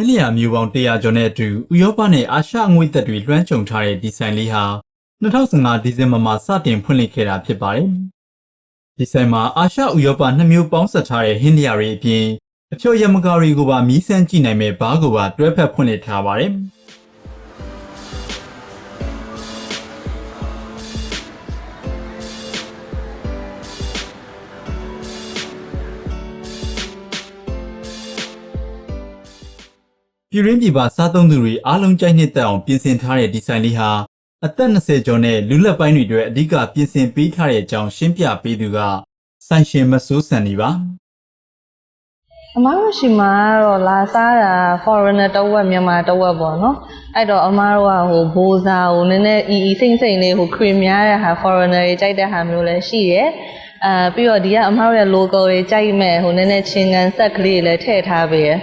င်းလျာမျိုးပေါင်း100ကျော်နဲ့အတူဥရောပနဲ့အာရှအငွေ့သက်တွေလွှမ်းခြုံထားတဲ့ဒီဇိုင်းလေးဟာ2015ဒီဇင်ဘာမှာစတင်ဖွင့်လှစ်ခဲ့တာဖြစ်ပါတယ်။ဒီဇိုင်းမှာအာရှဥရောပနှစ်မျိုးပေါင်းဆက်ထားတဲ့ဟင်းလျာတွေအပြင်အဖြော်ရမကာတွေကိုပါမြည်ဆန်းကြည့်နိုင်မဲ့ဘားကိုပါတွဲဖက်ဖွင့်လှစ်ထားပါတယ်။ ပြည်ရင်းပြည်ပစားသုံးသူတွေအားလုံးကြိုက်နှစ်သက်အောင်ပြင်ဆင်ထားတဲ့ဒီဇိုင်းလေးဟာအသက်20ကျော်နဲ့လူလက်ပိုင်းတွေအတွက်အဓိကပြင်ဆင်ပေးထားတဲ့အကြောင်းရှင်းပြပေးသူကဆိုင်ရှင်မစိုးစံနေပါအမားတို့ရှိမှာကတော့လာစားတာ foreigner တစ်ဝက်မြန်မာတစ်ဝက်ပေါ့နော်အဲ့တော့အမားတို့ကဟိုဘိုးစားဟိုနည်းနည်းအီအီစိမ့်စိမ့်လေးဟို cream များတဲ့ဟာ foreigner တွေကြိုက်တဲ့ဟာမျိုးလည်းရှိရယ်အာပြီးတော့ဒီကအမားတို့ရဲ့ local တွေကြိုက်မဲ့ဟိုနည်းနည်းချင်းကန်ဆက်ကလေးတွေလည်းထည့်ထားပေးရယ်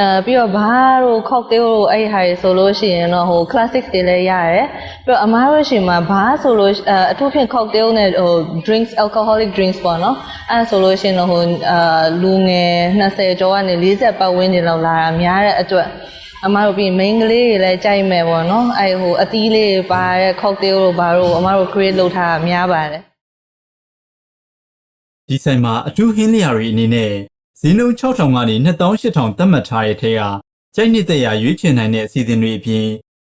အဲပြီးတော့ဘားတို့ cocktail တို့အဲ့ဒီဟာတွေဆိုလို့ရှိရင်တော့ဟို classics တွေလည်းရတယ်ပြီးတော့အမားတို့ရှိမှာဘားဆိုလို့အဲအထူးဖြင့် cocktail နဲ့ဟို drinks alcoholic drinks ပေါ့နော်အဲဆိုလို့ရှိရင်တော့ဟိုအာလူငယ်20ကျော်ကနေ40ပတ်ဝန်းကျင်လောက်လာတာများတဲ့အတွက်အမားတို့ပြီး main ကလေးတွေလည်းကြိုက်မယ်ပေါ့နော်အဲဟိုအသီးလေးတွေပါတဲ့ cocktail တို့ဘာတို့အမားတို့ create လုပ်ထားတာများပါတယ်ဒီဇိုင်းမှာအထူးဟင်းလျာတွေအနေနဲ့ ဈေးနှုန်း6000ကနေ2800သတ်မှတ်ထားတဲ့ထဲကကြိုက်နှစ်သက်ရာရွေးချယ်နိုင်တဲ့အစီအစဉ်တွေအပြင်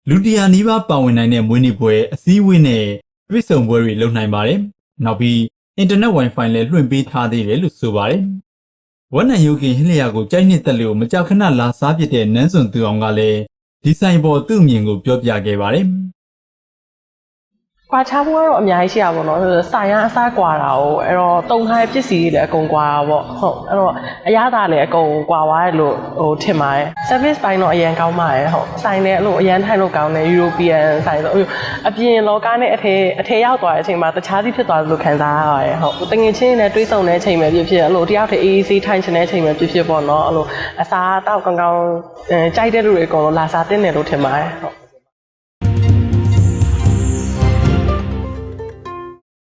လူတရာနီးပါးပါဝင်နိုင်တဲ့မွေးနေ့ပွဲအစည်းအဝေးနဲ့တွေ့ဆုံပွဲတွေလုပ်နိုင်ပါတယ်။နောက်ပြီးအင်တာနက် Wi-Fi လည်းလွှင့်ပေးထားသေးတယ်လို့ဆိုပါတယ်။ဝက်နံယုတ်ကင်ဟင်းလျာကိုကြိုက်နှစ်သက်လို့မကြာခဏလာစားဖြစ်တဲ့နန်းစွန်သူအောင်ကလည်းဒီဇိုင်းပေါ်သူ့အမြင်ကိုပြောပြခဲ့ပါတယ်။ ကွာခြားမှုကတော့အများကြီးရှိရပါတော့နော်။ဆိုင်ရအစားကွာတာကိုအဲ့တော့တုံထားတဲ့ပစ္စည်းတွေလည်းအကုန်ကွာတာပေါ့။ဟုတ်အဲ့တော့အရသာလည်းအကုန်ကွာသွားတယ်လို့ဟိုထင်ပါတယ်။ service ပိုင်းတော့အရင်ကောင်းပါတယ်ဟုတ်။ဆိုင်လည်းအဲ့လိုအရင်ထိုင်လို့ကောင်းတယ် European ဆိုင်ဆိုအပြင်လောကနဲ့အထည်အထည်ရောက်သွားတဲ့အချိန်မှာတခြားစီဖြစ်သွားတယ်လို့ခံစားရပါတယ်ဟုတ်။တငယ်ချင်းနဲ့တွေးဆုံတဲ့အချိန်ပဲဖြစ်ဖြစ်အဲ့လိုတယောက်တည်းအေးအေးဆေးထိုင်ချင်တဲ့အချိန်ပဲဖြစ်ဖြစ်ပေါ့နော်။အဲ့လိုအစားတောက်ကောင်းကောင်းအဲကြိုက်တဲ့လူတွေအကုန်လုံးလာစားတင်တယ်လို့ထင်ပါတယ်ဟုတ်